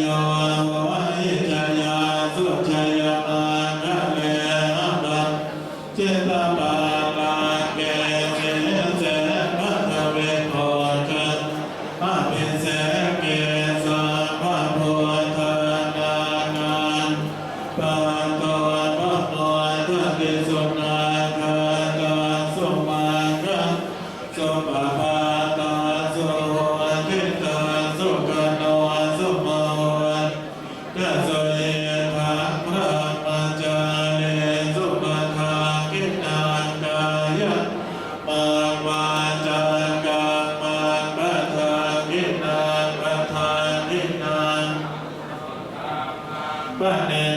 โยวะวะยะ Bahne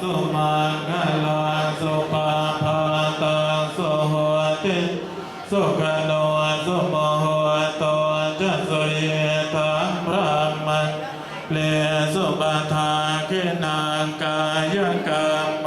สุมังคลาสุปาภาตัสุหติสุขโนสุโมหโตจัสุเยตังพระมันเลสุปทาคินังกายกรรม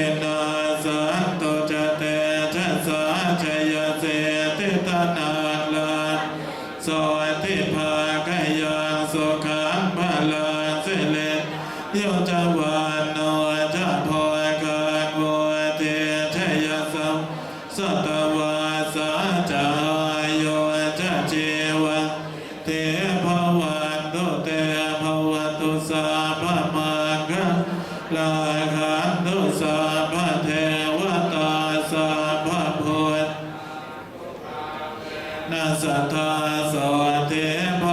โสติภาคยังสุขังพลังสิเลโยจวานโนจะพอยกันโวเตชยสัมสัตวาสาจายโยจะจีวันเตภวันตุเตภวตุสัพพมังคะลาคันตุสัพ นัสทาสวัสดิภ